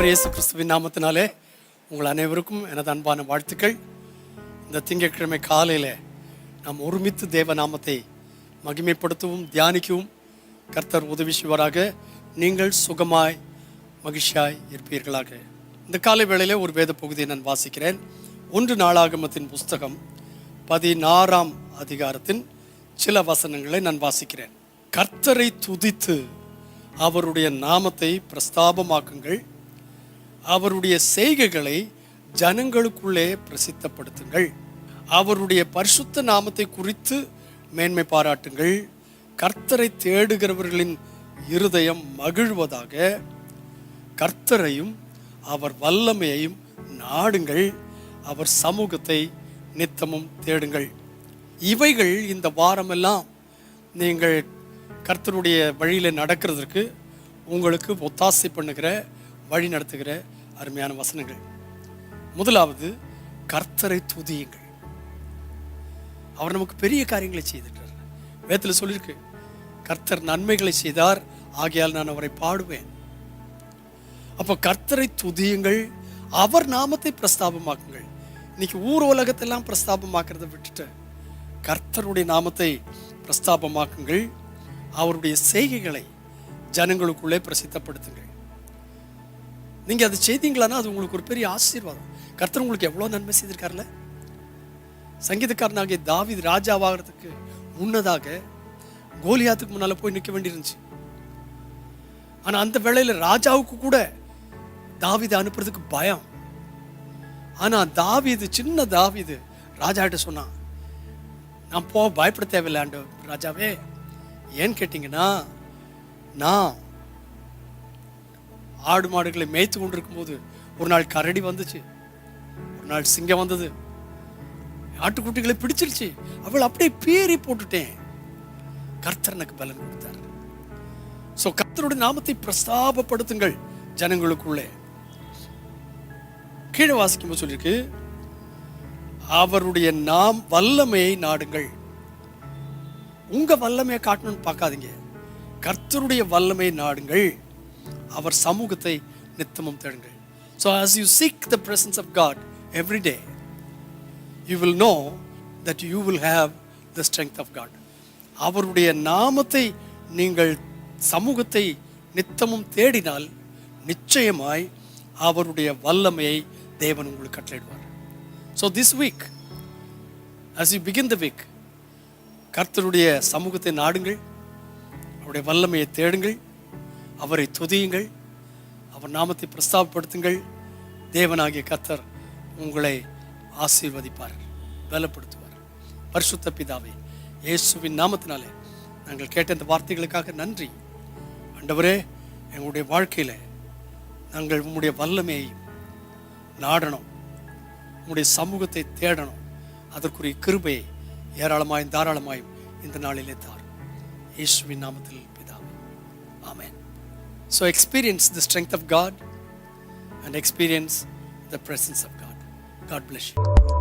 ஆண்டவர் இயேசு கிறிஸ்துவின் நாமத்தினாலே உங்கள் அனைவருக்கும் எனது அன்பான வாழ்த்துக்கள். இந்த திங்கட்கிழமை காலையில் நாம் ஒருமித்து தேவ நாமத்தை மகிமைப்படுத்தவும் தியானிக்கவும் கர்த்தர் உதவி செய்வாராக. நீங்கள் சுகமாய் மகிழ்ச்சியாய் இருப்பீர்களாக. இந்த காலை வேளையில் ஒரு வேத பகுதியை நான் வாசிக்கிறேன். ஒன்று நாளாகமத்தின் புஸ்தகம் பதினாறாம் அதிகாரத்தின் சில வசனங்களை நான் வாசிக்கிறேன். கர்த்தரை துதித்து அவருடைய நாமத்தை பிரஸ்தாபமாக்குங்கள். அவருடைய செய்கைகளை ஜனங்களுக்குள்ளே பிரசித்தப்படுத்துங்கள். அவருடைய பரிசுத்த நாமத்தை குறித்து மேன்மை பாராட்டுங்கள். கர்த்தரை தேடுகிறவர்களின் இருதயம் மகிழ்வதாக கர்த்தரையும் அவர் வல்லமையையும் நாடுங்கள். அவர் சமூகத்தை நித்தமும் தேடுங்கள். இவைகள் இந்த வாரமெல்லாம் நீங்கள் கர்த்தருடைய வழியில் நடக்கிறதுக்கு உங்களுக்கு ஒத்தாசை பண்ணுகிற வழி நடத்துகிற அருமையான வசனங்கள். முதலாவது கர்த்தரை துதியுங்கள். அவர் நமக்கு பெரிய காரியங்களை செய்துட்டார் வேத்தில் சொல்லியிருக்கு கர்த்தர் நன்மைகளை செய்தார் ஆகையால் நான் அவரை பாடுவேன். அப்போ கர்த்தரை துதியுங்கள் அவர் நாமத்தை பிரஸ்தாபமாக்குங்கள். இன்னைக்கு ஊர் உலகத்தெல்லாம் பிரஸ்தாபமாக்குறத விட்டுட்டு கர்த்தருடைய நாமத்தை பிரஸ்தாபமாக்குங்கள். அவருடைய செய்கைகளை ஜனங்களுக்குள்ளே பிரசித்தப்படுத்துங்கள். நீங்கள் அதை செய்தீங்களான்னா அது உங்களுக்கு ஒரு பெரிய ஆசீர்வாதம். கர்த்தர் உங்களுக்கு எவ்வளோ நன்மை செய்திருக்காருல்ல? சங்கீதக்காரனாகிய தாவீது ராஜாவாகிறதுக்கு முன்னதாக கோலியாத்துக்கு முன்னால் போய் நிற்க வேண்டியிருந்துச்சு. ஆனால் அந்த வேளையில் ராஜாவுக்கு கூட தாவிதை அனுப்புறதுக்கு பயம். ஆனால் தாவிது சின்ன தாவிது ராஜாகிட்ட சொன்னான் நான் போக பயப்பட தேவையில்லை ஆண்டு ராஜாவே. ஏன்னு கேட்டிங்கன்னா நான் ஆடு மாடுகளை மேய்த்து கொண்டிருக்கும் போது ஒரு நாள் கரடி வந்துச்சு. ஒரு நாள் சிங்கம் வந்தது. ஆட்டுக்குட்டிகளை பிடிச்சிருச்சு. அவள் அப்படியே பேரி போட்டுட்டேன். கர்த்தர் எனக்கு பலன் கொடுத்தார். ஸோ கர்த்தருடைய நாமத்தை பிரஸ்தாபப்படுத்துங்கள் ஜனங்களுக்குள்ளே. கீழே வாசிக்கும்போது சொல்லியிருக்கு அவருடைய நாம் வல்லமையை நாடுங்கள். உங்க வல்லமையை காட்டணும்னு பார்க்காதீங்க. கர்த்தருடைய வல்லமையை நாடுங்கள். அவர் சமூகத்தை நித்தமும் தேடுங்கள். So as you seek the presence of God every day you will know that you will have the strength of God அவருடைய நாமத்தை நீங்கள் சமூகத்தை நித்தமும் தேடினால் நிச்சயமாய் அவருடைய வல்லமையை தேவன் உங்களுக்கு கட்டளையிடுவார். So this week as you begin the week கர்த்தருடைய சமூகத்தை நாடுங்கள். அவருடைய வல்லமையை தேடுங்கள். அவரை துதியுங்கள். அவர் நாமத்தை பிரஸ்தாபப்படுத்துங்கள். தேவனாகிய கத்தர் உங்களை ஆசீர்வதிப்பார் பலப்படுத்துவார். பரிசுத்த பிதாவே இயேசுவின் நாமத்தினாலே நாங்கள் கேட்ட இந்த வார்த்தைகளுக்காக நன்றி. ஆண்டவரே எங்களுடைய வாழ்க்கையில் நாங்கள் உங்களுடைய வல்லமையையும் நாடணும். உங்களுடைய சமூகத்தை தேடணும். அதற்குரிய கிருபையை ஏராளமாயும் தாராளமாயும் இந்த நாளிலே தார் இயேசுவின் நாமத்தில் பிதாவே. ஆமேன். So experience the strength of God and experience the presence of God. God bless you.